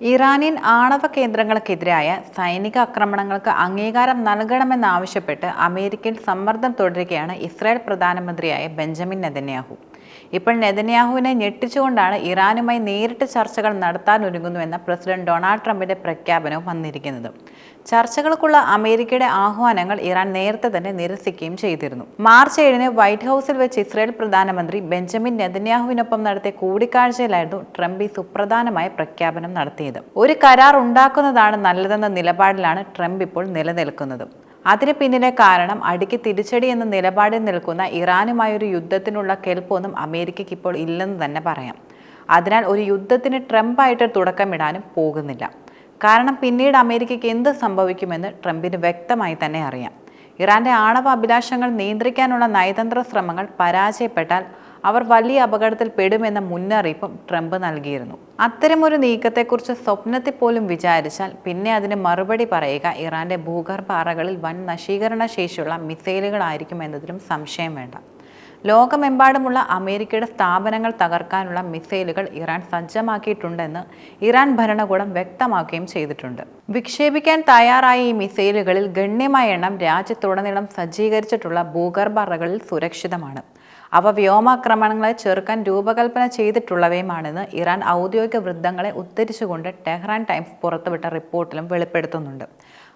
Iranian ആണവ കേന്ദ്രങ്ങൾക്കെതിരായ സൈനിക ആക്രമണങ്ങൾക്ക് അംഗീകാരം നൽകണമെന്നാവശ്യപ്പെട്ട് അമേരിക്കയിൽ സമ്മർദ്ദം തുടരുകയാണ് ഇസ്രായേൽ പ്രധാനമന്ത്രിയായ ബെഞ്ചമിൻ നെതന്യാഹു. ഇപ്പോൾ നെതന്യാഹുവിനെ ഞെട്ടിച്ചുകൊണ്ടാണ് ഇറാനുമായി നേരിട്ട് ചർച്ചകൾ നടത്താൻ ഒരുങ്ങുന്നുവെന്ന പ്രസിഡന്റ് ഡൊണാൾഡ് ട്രംപിന്റെ പ്രഖ്യാപനവും വന്നിരിക്കുന്നത്. ചർച്ചകൾക്കുള്ള അമേരിക്കയുടെ ആഹ്വാനങ്ങൾ ഇറാൻ നേരത്തെ തന്നെ നിരസിക്കുകയും ചെയ്തിരുന്നു. മാർച്ച് ഏഴിന് വൈറ്റ് ഹൗസിൽ വെച്ച് ഇസ്രായേൽ പ്രധാനമന്ത്രി ബെഞ്ചമിൻ നെതന്യാഹുവിനൊപ്പം നടത്തിയ കൂടിക്കാഴ്ചയിലായിരുന്നു ട്രംപ് ഈ സുപ്രധാനമായ പ്രഖ്യാപനം നടത്തിയത്. ഒരു കരാർ ഉണ്ടാക്കുന്നതാണ് നല്ലതെന്ന നിലപാടിലാണ് ട്രംപ് ഇപ്പോൾ നിലനിൽക്കുന്നത്. അതിന് പിന്നിലെ കാരണം അടിക്ക് തിരിച്ചടി എന്ന നിലപാടിൽ നിൽക്കുന്ന ഇറാനുമായൊരു യുദ്ധത്തിനുള്ള കെൽപ്പൊന്നും അമേരിക്കയ്ക്ക് ഇപ്പോൾ ഇല്ലെന്ന് തന്നെ പറയാം. അതിനാൽ ഒരു യുദ്ധത്തിന് ട്രംപായിട്ട് തുടക്കമിടാനും പോകുന്നില്ല. കാരണം പിന്നീട് അമേരിക്കയ്ക്ക് എന്ത് സംഭവിക്കുമെന്ന് ട്രംപിന് വ്യക്തമായി തന്നെ അറിയാം. ഇറാന്റെ ആണവ അഭിലാഷങ്ങൾ നിയന്ത്രിക്കാനുള്ള നയതന്ത്ര ശ്രമങ്ങൾ പരാജയപ്പെട്ടാൽ അവർ വലിയ അപകടത്തിൽ പെടുമെന്ന മുന്നറിയിപ്പും ട്രംപ് നൽകിയിരുന്നു. അത്തരമൊരു നീക്കത്തെക്കുറിച്ച് സ്വപ്നത്തിൽ പോലും വിചാരിച്ചാൽ പിന്നെ അതിന് മറുപടി പറയുക ഇറാന്റെ ഭൂഗർഭ അറകളിൽ വൻ നശീകരണ ശേഷിയുള്ള മിസൈലുകളായിരിക്കും എന്നതിലും സംശയം വേണ്ട. ലോകമെമ്പാടുമുള്ള അമേരിക്കയുടെ സ്ഥാപനങ്ങൾ തകർക്കാനുള്ള മിസൈലുകൾ ഇറാൻ സജ്ജമാക്കിയിട്ടുണ്ടെന്ന് ഇറാൻ ഭരണകൂടം വ്യക്തമാക്കുകയും ചെയ്തിട്ടുണ്ട്. വിക്ഷേപിക്കാൻ തയ്യാറായ ഈ മിസൈലുകളിൽ ഗണ്യമായ എണ്ണം രാജ്യത്തുടനീളം സജ്ജീകരിച്ചിട്ടുള്ള ഭൂഗർഭ അറകളിൽ സുരക്ഷിതമാണ്. അവ വ്യോമാക്രമണങ്ങളെ ചെറുക്കാൻ രൂപകൽപ്പന ചെയ്തിട്ടുള്ളവയുമാണെന്ന് ഇറാൻ ഔദ്യോഗിക വൃദ്ധങ്ങളെ ഉദ്ധരിച്ചുകൊണ്ട് ടെഹ്റാൻ ടൈംസ് പുറത്തുവിട്ട റിപ്പോർട്ടിലും വെളിപ്പെടുത്തുന്നുണ്ട്.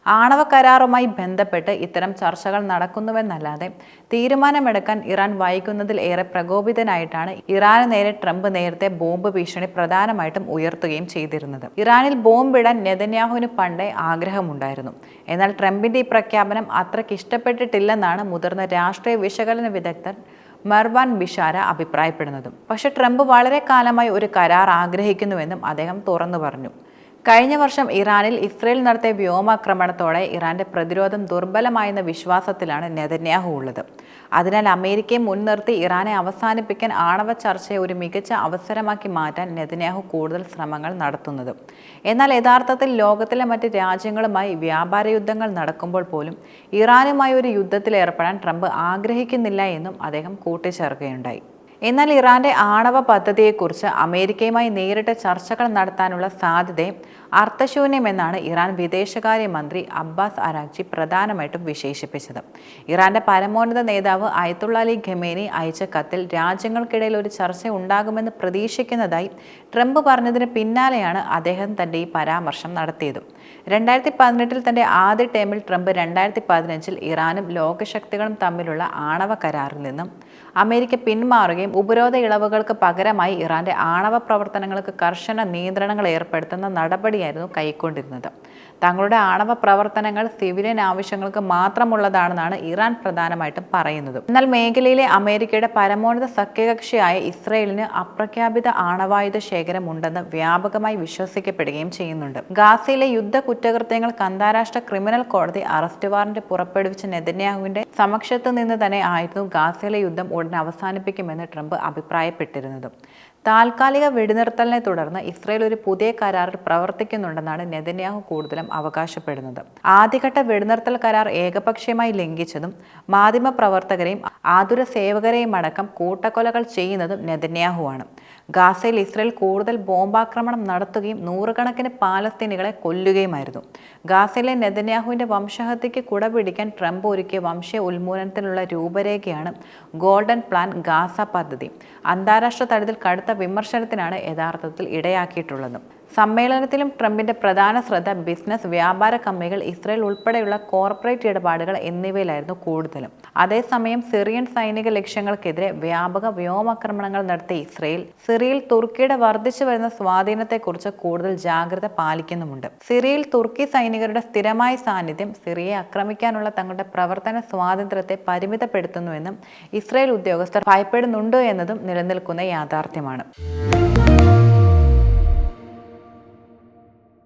ആണവ കരാറുമായി ബന്ധപ്പെട്ട് ഇത്തരം ചർച്ചകൾ നടക്കുന്നുവെന്നല്ലാതെ തീരുമാനമെടുക്കാൻ ഇറാൻ വൈകുന്നതിൽ ഏറെ പ്രകോപിതനായിട്ടാണ് ഇറാന് നേരെ ട്രംപ് നേരത്തെ ബോംബ് ഭീഷണി പ്രധാനമായിട്ടും ഉയർത്തുകയും ചെയ്തിരുന്നത്. ഇറാനിൽ ബോംബിടാൻ നെതന്യാഹുവിന് പണ്ടേ ആഗ്രഹമുണ്ടായിരുന്നു. എന്നാൽ ട്രംപിന്റെ ഈ പ്രഖ്യാപനം അത്രയ്ക്ക് ഇഷ്ടപ്പെട്ടിട്ടില്ലെന്നാണ് മുതിർന്ന രാഷ്ട്രീയ വിശകലന വിദഗ്ധൻ മർവാൻ ബിഷാര അഭിപ്രായപ്പെടുന്നതും. പക്ഷേ ട്രംപ് വളരെ കാലമായി ഒരു കരാർ ആഗ്രഹിക്കുന്നുവെന്നും അദ്ദേഹം തുറന്നു പറഞ്ഞു. കഴിഞ്ഞ വർഷം ഇറാനിൽ ഇസ്രയേൽ നടത്തിയ വ്യോമാക്രമണത്തോടെ ഇറാന്റെ പ്രതിരോധം ദുർബലമായെന്ന വിശ്വാസത്തിലാണ് നെതന്യാഹു ഉള്ളത്. അതിനാൽ അമേരിക്കയെ മുൻനിർത്തി ഇറാനെ അവസാനിപ്പിക്കാൻ ആണവ ചർച്ചയെ ഒരു മികച്ച അവസരമാക്കി മാറ്റാൻ നെതന്യാഹു കൂടുതൽ ശ്രമങ്ങൾ നടത്തുന്നത്. എന്നാൽ യഥാർത്ഥത്തിൽ ലോകത്തിലെ മറ്റ് രാജ്യങ്ങളുമായി വ്യാപാര യുദ്ധങ്ങൾ നടക്കുമ്പോൾ പോലും ഇറാനുമായി ഒരു യുദ്ധത്തിൽ ഏർപ്പെടാൻ ട്രംപ് ആഗ്രഹിക്കുന്നില്ല എന്നും അദ്ദേഹം കൂട്ടിച്ചേർക്കുകയുണ്ടായി. എന്നാൽ ഇറാന്റെ ആണവ പദ്ധതിയെക്കുറിച്ച് അമേരിക്കയുമായി നേരിട്ട് ചർച്ചകൾ നടത്താനുള്ള സാധ്യതയും അർത്ഥശൂന്യമെന്നാണ് ഇറാൻ വിദേശകാര്യമന്ത്രി അബ്ബാസ് അരാക്ചി പ്രധാനമായിട്ടും വിശേഷിപ്പിച്ചത്. ഇറാന്റെ പരമോന്നത നേതാവ് അയത്തുള്ള അലി ഖമേനി അയച്ച കത്തിൽ രാജ്യങ്ങൾക്കിടയിൽ ഒരു ചർച്ച ഉണ്ടാകുമെന്ന് പ്രതീക്ഷിക്കുന്നതായി ട്രംപ് പറഞ്ഞതിന് പിന്നാലെയാണ് അദ്ദേഹം തന്റെ ഈ പരാമർശം നടത്തിയത്. രണ്ടായിരത്തി പതിനെട്ടിൽ തന്റെ ആദ്യ ടേമിൽ ട്രംപ് രണ്ടായിരത്തി പതിനഞ്ചിൽ ഇറാനും ലോകശക്തികളും തമ്മിലുള്ള ആണവ കരാറിൽ നിന്നും അമേരിക്ക പിന്മാറുകയും ഉപരോധ ഇളവുകൾക്ക് പകരമായി ഇറാന്റെ ആണവ പ്രവർത്തനങ്ങൾക്ക് കർശന നിയന്ത്രണങ്ങൾ ഏർപ്പെടുത്തുന്ന നടപടിയായിരുന്നു കൈക്കൊണ്ടിരുന്നത്. തങ്ങളുടെ ആണവ പ്രവർത്തനങ്ങൾ സിവിലിയൻ ആവശ്യങ്ങൾക്ക് മാത്രമുള്ളതാണെന്നാണ് ഇറാൻ പ്രധാനമായിട്ടും പറയുന്നത്. എന്നാൽ മേഖലയിലെ അമേരിക്കയുടെ പരമോന്നത സഖ്യകക്ഷിയായ ഇസ്രയേലിന് അപ്രഖ്യാപിത ആണവായുധ ശേഖരം ഉണ്ടെന്ന് വ്യാപകമായി വിശ്വസിക്കപ്പെടുകയും ചെയ്യുന്നുണ്ട്. ഗാസയിലെ യുദ്ധ കുറ്റകൃത്യങ്ങൾക്ക് അന്താരാഷ്ട്ര ക്രിമിനൽ കോടതി അറസ്റ്റ് വാറന്റ് പുറപ്പെടുവിച്ച നെതന്യാഹുവിന്റെ സമക്ഷത്ത് നിന്ന് തന്നെ ആയിരുന്നു ഗാസയിലെ യുദ്ധം ഉടൻ അവസാനിപ്പിക്കുമെന്ന് ട്രംപ് അഭിപ്രായപ്പെട്ടിരുന്നത്. താൽക്കാലിക വെടിനിർത്തലിനെ തുടർന്ന് ഇസ്രയേൽ ഒരു പുതിയ കരാറിൽ പ്രവർത്തിക്കുന്നുണ്ടെന്നാണ് നെതന്യാഹു കൂടുതലും അവകാശപ്പെടുന്നത്. ആദ്യഘട്ട വെടിനിർത്തൽ കരാർ ഏകപക്ഷീയമായി ലംഘിച്ചതും മാധ്യമപ്രവർത്തകരെയും ആതുര സേവകരെയും അടക്കം കൂട്ടക്കൊലകൾ ചെയ്യുന്നതും നെതന്യാഹുവാണ്. ഗാസയിൽ ഇസ്രയേൽ കൂടുതൽ ബോംബാക്രമണം നടത്തുകയും നൂറുകണക്കിന് പാലസ്തീനികളെ കൊല്ലുകയുമായിരുന്നു. ഗാസയിലെ നെതന്യാഹുവിന്റെ വംശഹത്യയ്ക്ക് കുടപിടിക്കാൻ ട്രംപ് ഒരുക്കിയ വംശീയ ഉന്മൂലനത്തിനുള്ള രൂപരേഖയാണ് ഗോൾഡൻ പ്ലാൻ ഗാസ പദ്ധതി. അന്താരാഷ്ട്ര തലത്തിൽ വിമർശനത്തിനാണ് യഥാർത്ഥത്തിൽ ഇടയാക്കിയിട്ടുള്ളത്. സമ്മേളനത്തിലും ട്രംപിന്റെ പ്രധാന ശ്രദ്ധ ബിസിനസ് വ്യാപാര കമ്പനികൾ ഇസ്രയേൽ ഉൾപ്പെടെയുള്ള കോർപ്പറേറ്റ് ഇടപാടുകൾ എന്നിവയിലായിരുന്നു കൂടുതലും. അതേസമയം സിറിയൻ സൈനിക ലക്ഷ്യങ്ങൾക്കെതിരെ വ്യാപക വ്യോമാക്രമണങ്ങൾ നടത്തിയ ഇസ്രയേൽ. സിറിയയിൽ തുർക്കിയുടെ വർദ്ധിച്ചു വരുന്ന സ്വാധീനത്തെക്കുറിച്ച് കൂടുതൽ ജാഗ്രത പാലിക്കുന്നുമുണ്ട്. സിറിയയിൽ തുർക്കി സൈനികരുടെ സ്ഥിരമായ സാന്നിധ്യം സിറിയയെ ആക്രമിക്കാനുള്ള തങ്ങളുടെ പ്രവർത്തന സ്വാതന്ത്ര്യത്തെ പരിമിതപ്പെടുത്തുന്നുവെന്നും ഇസ്രയേൽ ഉദ്യോഗസ്ഥർ ഭയപ്പെടുന്നുണ്ട് എന്നതും നിലനിൽക്കുന്ന യാഥാർത്ഥ്യമാണ്.